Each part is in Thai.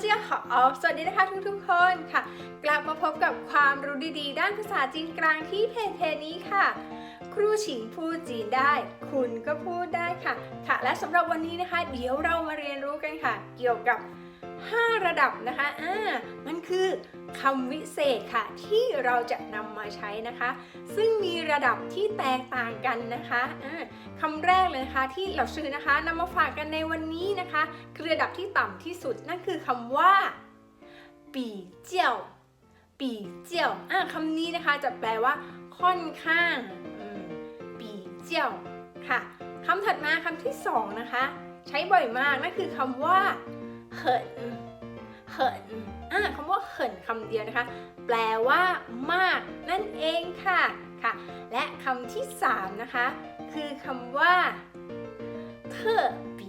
เจียขอสวัสดีนะคะทุกๆคนค่ะ กลับมาพบกับความรู้ดีๆ ด้านภาษาจีนกลางที่เพจเพจนี้ค่ะ ครูฉิงพูดจีนได้ คุณก็พูดได้ค่ะ ค่ะ และสำหรับวันนี้นะคะ เดี๋ยวเรามาเรียนรู้กันค่ะ เกี่ยวกับ 5 ระดับนะคะอ่ามันคือคำวิเศษค่ะที่เราจะนำมาใช้นะคะ ซึ่งมีระดับที่แตกต่างกันนะคะอ่าคำแรกเลยนะคะที่เราซื้อนะคะนำมาฝากกันในวันนี้นะคะคือระดับที่ต่ำที่สุดนั่นคือคำว่า ปีเจียวปีเจียวอ่าคำนี้นะคะจะแปลว่า ค่อนข้างปีเจียวค่ะคำถัดมาคำที่สองนะคะ ใช้บ่อยมากนั่นคือคำว่า เหินเหินอ่าคำว่าเหินคำเดียวนะคะ แปลว่า มาก นั่นเองค่ะค่ะ และคำที่สามนะคะ คือคำว่า特别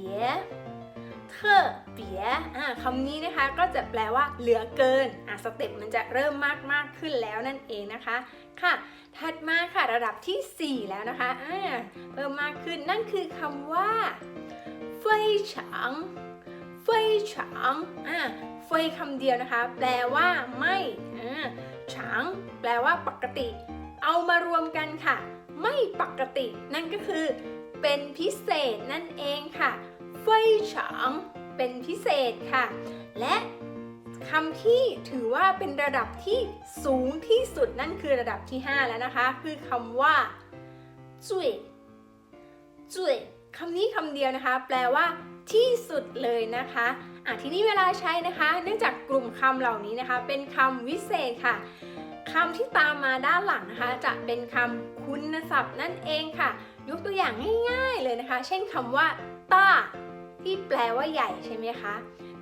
特别อ่าคำนี้นะคะก็จะแปลว่า เหลือเกินอ่ะสเต็ปมันจะเริ่มมากมากขึ้นแล้วนั่นเองนะคะค่ะ ถัดมาค่ะระดับที่ 4 แล้วนะคะอ่าเพิ่มมากขึ้นนั่นคือคำว่า เฟยฉางอ่าเฟยคำเดียวนะคะ แปลว่าไม่อ่าฉางแปลว่าปกติ เอามารวมกันค่ะ ไม่ปกติ นั่นก็คือ เป็นพิเศษนั่นเองค่ะเฟยฉางเป็นพิเศษค่ะ และคำที่ถือว่าเป็นระดับที่สูงที่สุดนั่นคือระดับที่ 5 แล้วนะคะ คือคำว่าจุยจุยคำนี้คำเดียวนะคะ แปลว่า ที่สุดเลยนะคะอ่ะทีนี้เวลาใช้นะคะ เนื่องจากกลุ่มคำเหล่านี้นะคะ เป็นคำวิเศษค่ะคำที่ตามมาด้านหลังนะคะ จะเป็นคำคุณศัพท์นั่นเองค่ะ ยกตัวอย่างง่ายๆเลยนะคะ เช่นคำว่าต้า ที่แปลว่าใหญ่ใช่ไหมคะ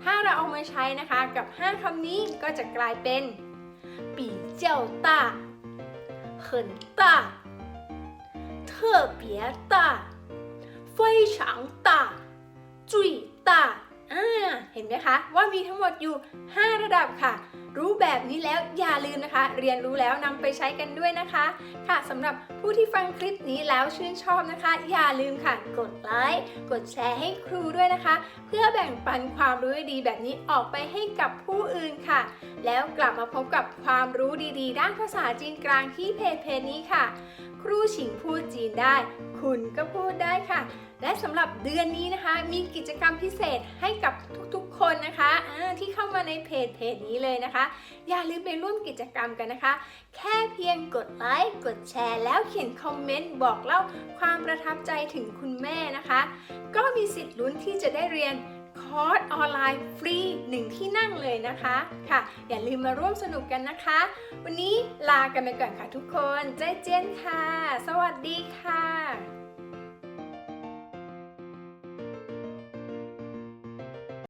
ถ้าเราเอามาใช้นะคะกับ 5คำนี้ก็จะกลายเป็น比较大很大特别大非常大 最大อ่าเห็นไหมคะ ว่ามีทั้งหมดอยู่ 5 ระดับค่ะ รู้แบบนี้แล้วอย่าลืมนะคะ เรียนรู้แล้วนำไปใช้กันด้วยนะคะ ค่ะสำหรับผู้ที่ฟังคลิปนี้แล้วชื่นชอบนะคะ อย่าลืมค่ะ กดไลค์กดแชร์ให้ครูด้วยนะคะ เพื่อแบ่งปันความรู้ดีๆแบบนี้ออกไปให้กับผู้อื่นค่ะ แล้วกลับมาพบกับความรู้ดีๆ ด้านภาษาจีนกลางที่เพจเพจนี้ค่ะ ครูฉิงพูดจีนได้ คุณก็พูดได้ค่ะ และสำหรับเดือนนี้นะคะ มีกิจกรรมพิเศษให้กับทุก คนนะคะที่เข้ามาในเพจเพจนี้เลยนะคะ อย่าลืมไปร่วมกิจกรรมกันนะคะ แค่เพียงกดไลค์กดแชร์ แล้วเขียนคอมเมนต์บอกเล่าความประทับใจถึงคุณแม่นะคะ ก็มีสิทธิ์ลุ้นที่จะได้เรียนคอร์สออนไลน์ฟรีหนึ่งที่นั่งเลยนะคะค่ะ อย่าลืมมาร่วมสนุกกันนะคะ วันนี้ลากันไปก่อนค่ะทุกคนใจเจนค่ะ สวัสดีค่ะ